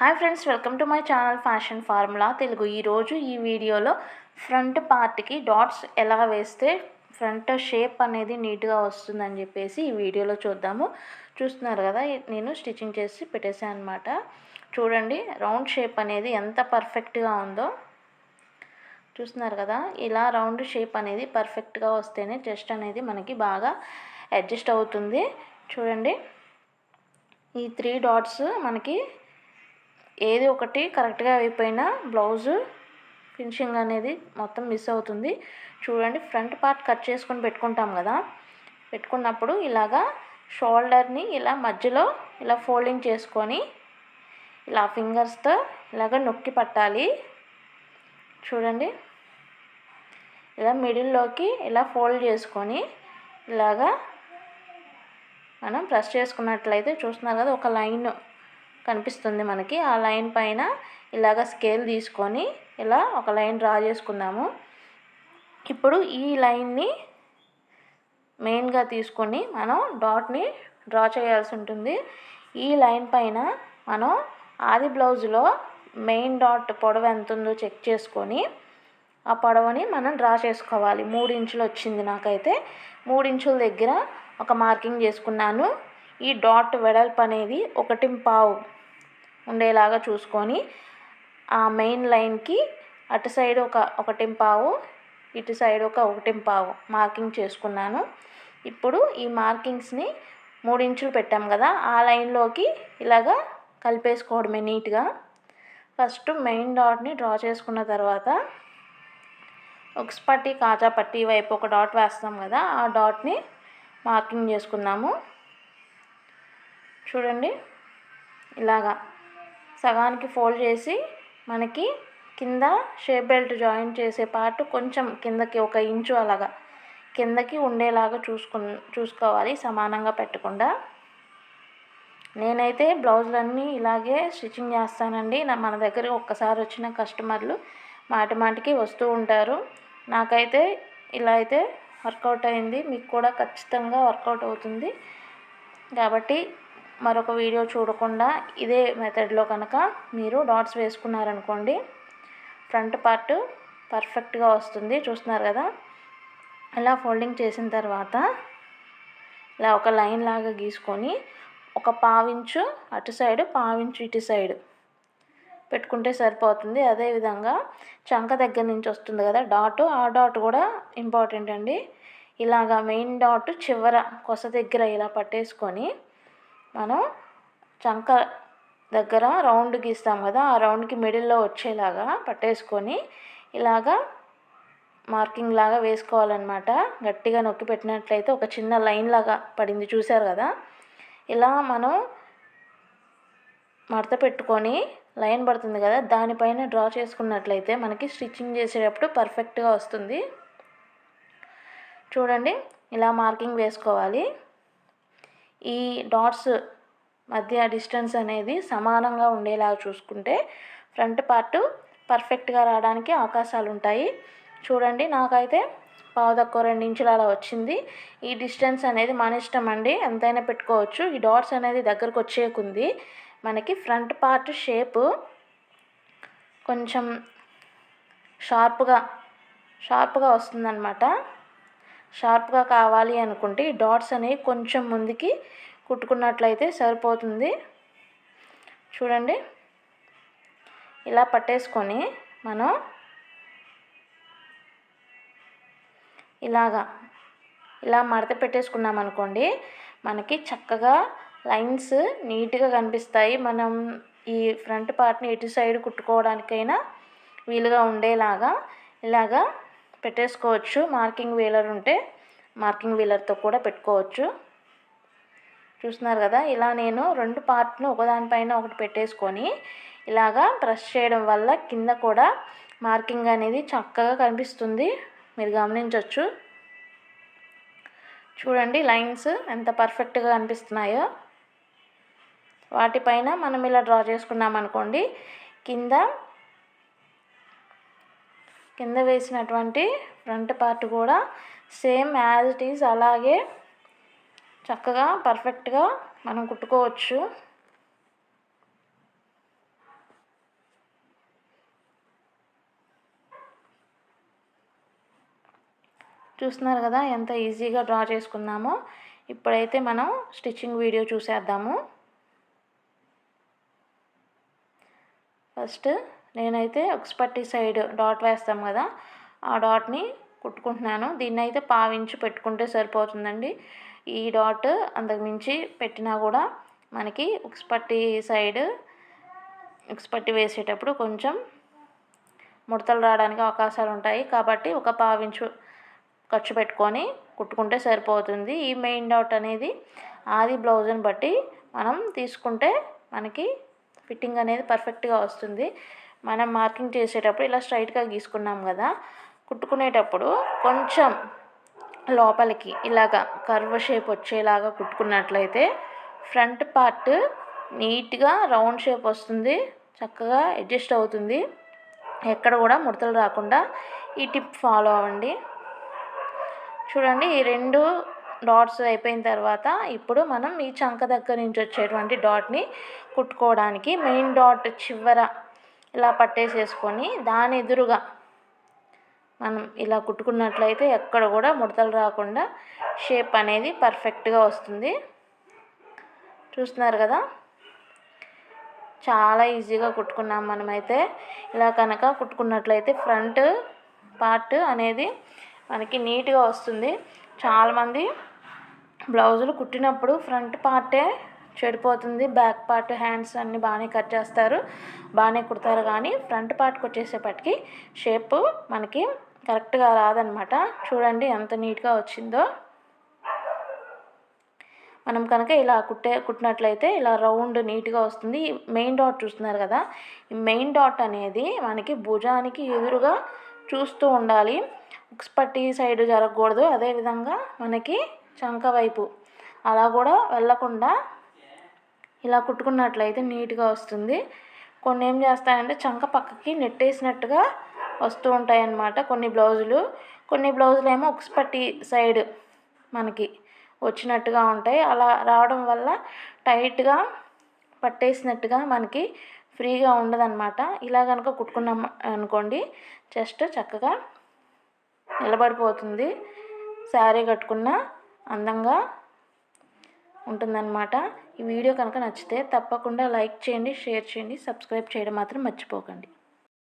Hi friends welcome to my channel fashion formula Telugu ఈరోజు ఈ వీడియోలో ఫ్రంట్ పార్ట్కి డాట్స్ ఎలా వేస్తే ఫ్రంట్ షేప్ అనేది నీట్గా వస్తుందని చెప్పేసి ఈ వీడియోలో చూద్దాము. చూస్తున్నారు కదా నేను స్టిచ్చింగ్ చేసి పెట్టేసాను అనమాట చూడండి రౌండ్ షేప్ అనేది ఎంత పర్ఫెక్ట్గా ఉందో. చూస్తున్నారు కదా ఇలా రౌండ్ షేప్ అనేది పర్ఫెక్ట్గా వస్తేనే చెస్ట్ అనేది మనకి బాగా అడ్జస్ట్ అవుతుంది. చూడండి ఈ త్రీ డాట్స్ మనకి ఏది ఒకటి కరెక్ట్గా అయిపోయినా బ్లౌజు ఫినిషింగ్ అనేది మొత్తం మిస్ అవుతుంది. చూడండి ఫ్రంట్ పార్ట్ కట్ చేసుకొని పెట్టుకుంటాం కదా. పెట్టుకున్నప్పుడు ఇలాగా షోల్డర్ని ఇలా మధ్యలో ఇలా ఫోల్డింగ్ చేసుకొని ఇలా ఫింగర్స్తో ఇలాగ నొక్కి పట్టాలి. చూడండి ఇలా మిడిల్లోకి ఇలా ఫోల్డ్ చేసుకొని ఇలాగా మనం ప్రెస్ చేసుకున్నట్లయితే చూస్తున్నారు కదా ఒక లైన్ కనిపిస్తుంది మనకి. ఆ లైన్ పైన ఇలాగ స్కేల్ తీసుకొని ఇలా ఒక లైన్ డ్రా చేసుకుందాము. ఇప్పుడు ఈ లైన్ని మెయిన్గా తీసుకొని మనం డాట్ని డ్రా చేయాల్సి ఉంటుంది. ఈ లైన్ పైన మనం ఆది బ్లౌజ్లో మెయిన్ డాట్ పొడవు ఎంత ఉందో చెక్ చేసుకొని ఆ పొడవుని మనం డ్రా చేసుకోవాలి. మూడు ఇంచులు వచ్చింది నాకైతే. మూడు ఇంచుల దగ్గర ఒక మార్కింగ్ చేసుకున్నాను. ఈ డాట్ వెడల్పు అనేది ఒకటి పావు ఉండేలాగా చూసుకొని ఆ మెయిన్ లైన్కి అటు సైడ్ ఒక ఒకటి పావు ఇటు సైడ్ ఒక ఒకటి పావు మార్కింగ్ చేసుకున్నాను. ఇప్పుడు ఈ మార్కింగ్స్ని మూడు ఇంచులు పెట్టాం కదా ఆ లైన్లోకి ఇలాగా కలిపేసుకోవడమే నీట్గా. ఫస్ట్ మెయిన్ డాట్ని డ్రా చేసుకున్న తర్వాత ఒక్స్ పట్టి కాజా పట్టి వైపు ఒక డాట్ వేస్తాం కదా ఆ డాట్ని మార్కింగ్ చేసుకుందాము. చూడండి ఇలాగా. సగానికి ఫోల్డ్ చేసి మనకి కింద షేప్ బెల్ట్ జాయిన్ చేసే పార్ట్ కొంచెం కిందకి ఒక ఇంచు అలాగా కిందకి ఉండేలాగా చూసుకు చూసుకోవాలి సమానంగా పెట్టకుండా. నేనైతే బ్లౌజులన్నీ ఇలాగే స్టిచ్చింగ్ చేస్తానండి. నా మన దగ్గర ఒక్కసారి వచ్చిన కస్టమర్లు మాటి మాటికి వస్తూ ఉంటారు. నాకైతే ఇలా అయితే వర్కౌట్ అయింది. మీకు కూడా ఖచ్చితంగా వర్కౌట్ అవుతుంది. కాబట్టి మరొక వీడియో చూడకుండా ఇదే మెథడ్లో కనుక మీరు డాట్స్ వేసుకున్నారనుకోండి ఫ్రంట్ పార్ట్ పర్ఫెక్ట్గా వస్తుంది. చూస్తున్నారు కదా? ఇలా ఫోల్డింగ్ చేసిన తర్వాత ఇలా ఒక లైన్ లాగా గీసుకొని ఒక పావించు అటు సైడు పావించు ఇటు సైడు పెట్టుకుంటే సరిపోతుంది. అదేవిధంగా చంక దగ్గర నుంచి వస్తుంది కదా? డాట్ ఆ డాట్ కూడా ఇంపార్టెంట్ అండి. ఇలాగా మెయిన్ డాట్ చివర కొస దగ్గర ఇలా పట్టేసుకొని మనం చంక దగ్గర రౌండ్ గీస్తాం కదా ఆ రౌండ్కి మిడిల్లో వచ్చేలాగా పట్టేసుకొని ఇలాగా మార్కింగ్ లాగా వేసుకోవాలన్నమాట. గట్టిగా నొక్కి పెట్టినట్లయితే ఒక చిన్న లైన్ లాగా పడింది చూశారు కదా. ఇలా మనం మడత పెట్టుకొని లైన్ పడుతుంది కదా దానిపైన డ్రా చేసుకున్నట్లయితే మనకి స్టిచ్చింగ్ చేసేటప్పుడు పర్ఫెక్ట్గా వస్తుంది. చూడండి ఇలా మార్కింగ్ వేసుకోవాలి. ఈ డాట్స్ మధ్య డిస్టెన్స్ అనేది సమానంగా ఉండేలాగా చూసుకుంటే ఫ్రంట్ పార్ట్ పర్ఫెక్ట్గా రావడానికి అవకాశాలు ఉంటాయి. చూడండి నాకైతే పావు తక్కువ రెండు ఇంచులు అలా వచ్చింది. ఈ డిస్టెన్స్ అనేది మన ఇష్టం అండి. ఎంతైనా పెట్టుకోవచ్చు. ఈ డాట్స్ అనేది దగ్గరకు వచ్చేకుంది. మనకి ఫ్రంట్ పార్ట్ షేపు కొంచెం షార్ప్గా షార్ప్గా వస్తుందన్నమాట. షార్ప్గా కావాలి అనుకుంటే డాట్స్ అనేవి కొంచెం ముందుకి కుట్టుకున్నట్లయితే సరిపోతుంది. చూడండి. ఇలా పట్టేసుకొని మనం ఇలాగా ఇలా మడత పెట్టేసుకున్నాం అనుకోండి మనకి చక్కగా లైన్స్ నీట్గా కనిపిస్తాయి. మనం ఈ ఫ్రంట్ పార్ట్ని ఎటు సైడ్ కుట్టుకోవడానికైనా వీలుగా ఉండేలాగా ఇలాగా పెట్టేసుకోవచ్చు. మార్కింగ్ వీలర్ ఉంటే మార్కింగ్ వీలర్తో కూడా పెట్టుకోవచ్చు. చూస్తున్నారు కదా ఇలా నేను రెండు పార్ట్ను ఒకదానిపైన ఒకటి పెట్టేసుకొని ఇలాగా ప్రెస్ చేయడం వల్ల కింద కూడా మార్కింగ్ అనేది చక్కగా కనిపిస్తుంది. మీరు గమనించవచ్చు చూడండి లైన్స్ ఎంత పర్ఫెక్ట్గా కనిపిస్తున్నాయో. వాటిపైన మనం ఇలా డ్రా చేసుకున్నాం అనుకోండి కింద కింద వేసినటువంటి ఫ్రంట్ పార్ట్ కూడా సేమ్ యాజ్ ఇట్ ఈజ్ అలాగే చక్కగా పర్ఫెక్ట్గా మనం కుట్టుకోవచ్చు. చూస్తున్నారు కదా ఎంత ఈజీగా డ్రా చేసుకున్నామో. ఇప్పుడైతే మనం స్టిచ్చింగ్ వీడియో చూసేద్దాము. ఫస్ట్ నేనైతే పట్టి సైడ్ డాట్ వేస్తాం కదా ఆ డాట్ని కుట్టుకుంటున్నాను. దీన్ని అయితే పావించి పెట్టుకుంటే సరిపోతుందండి. ఈ డాట్ అంతకుమించి పెట్టినా కూడా మనకి పట్టి సైడ్ పట్టి వేసేటప్పుడు కొంచెం ముడతలు రావడానికి అవకాశాలు ఉంటాయి. కాబట్టి ఒక పావించు ఖర్చు పెట్టుకొని కుట్టుకుంటే సరిపోతుంది. ఈ మెయిన్ డాట్ అనేది ఆది బ్లౌజ్ని బట్టి మనం తీసుకుంటే మనకి ఫిట్టింగ్ అనేది పర్ఫెక్ట్గా వస్తుంది. మనం మార్కింగ్ చేసేటప్పుడు ఇలా స్ట్రైట్గా గీసుకున్నాం కదా కుట్టుకునేటప్పుడు కొంచెం లోపలికి ఇలాగా కర్వ్ షేప్ వచ్చేలాగా కుట్టుకున్నట్లయితే ఫ్రంట్ పార్ట్ నీట్గా రౌండ్ షేప్ వస్తుంది చక్కగా అడ్జస్ట్ అవుతుంది. ఎక్కడ కూడా ముడతలు రాకుండా ఈ టిప్ ఫాలో అవ్వండి. చూడండి ఈ రెండు డాట్స్ అయిపోయిన తర్వాత ఇప్పుడు మనం ఈ చంక దగ్గర నుంచి వచ్చేటువంటి డాట్ని కుట్టుకోవడానికి మెయిన్ డాట్ చివర ఇలా పట్టేసేసుకొని దాని ఎదురుగా మనం ఇలా కుట్టుకున్నట్లయితే ఎక్కడ కూడా ముడతలు రాకుండా షేప్ అనేది పర్ఫెక్ట్గా వస్తుంది. చూస్తున్నారు కదా? చాలా ఈజీగా కుట్టుకున్నాం మనమైతే. ఇలా కనుక కుట్టుకున్నట్లయితే ఫ్రంట్ పార్ట్ అనేది మనకి నీట్గా వస్తుంది. చాలామంది బ్లౌజులు కుట్టినప్పుడు ఫ్రంట్ పార్టే చెడిపోతుంది. బ్యాక్ పార్ట్ హ్యాండ్స్ అన్నీ బాగానే కట్ చేస్తారు. బాగానే కుడతారు కానీ ఫ్రంట్ పార్ట్కి వచ్చేసేపటికి షేప్ మనకి కరెక్ట్గా రాదనమాట. చూడండి ఎంత నీట్గా వచ్చిందో. మనం కనుక ఇలా కుట్టే కుట్టినట్లయితే ఇలా రౌండ్ నీట్గా వస్తుంది. మెయిన్ డాట్ చూస్తున్నారు కదా ఈ మెయిన్ డాట్ అనేది మనకి భుజానికి ఎదురుగా చూస్తూ ఉండాలి. ఉక్స్ పట్టి సైడ్ జరగకూడదు. అదేవిధంగా మనకి చంక వైపు అలా కూడా వెళ్ళకుండా ఇలా కుట్టుకున్నట్లయితే నీట్గా వస్తుంది. కొన్ని ఏం చేస్తాయంటే చంక పక్కకి నెట్టేసినట్టుగా వస్తూ ఉంటాయి అన్నమాట కొన్ని బ్లౌజులు. కొన్ని బ్లౌజులు ఏమో ఉక్స్ సైడ్ మనకి వచ్చినట్టుగా ఉంటాయి. అలా రావడం వల్ల టైట్గా పట్టేసినట్టుగా మనకి ఫ్రీగా ఉండదన్నమాట. ఇలా కనుక కుట్టుకున్నాం అనుకోండి జస్ట్ చక్కగా నిలబడిపోతుంది. శారీ కట్టుకున్న అందంగా ఉంటుందన్నమాట. ఈ వీడియో కనుక నచ్చితే తప్పకుండా లైక్ చేయండి షేర్ చేయండి సబ్స్క్రైబ్ చేయడం మాత్రం మర్చిపోకండి.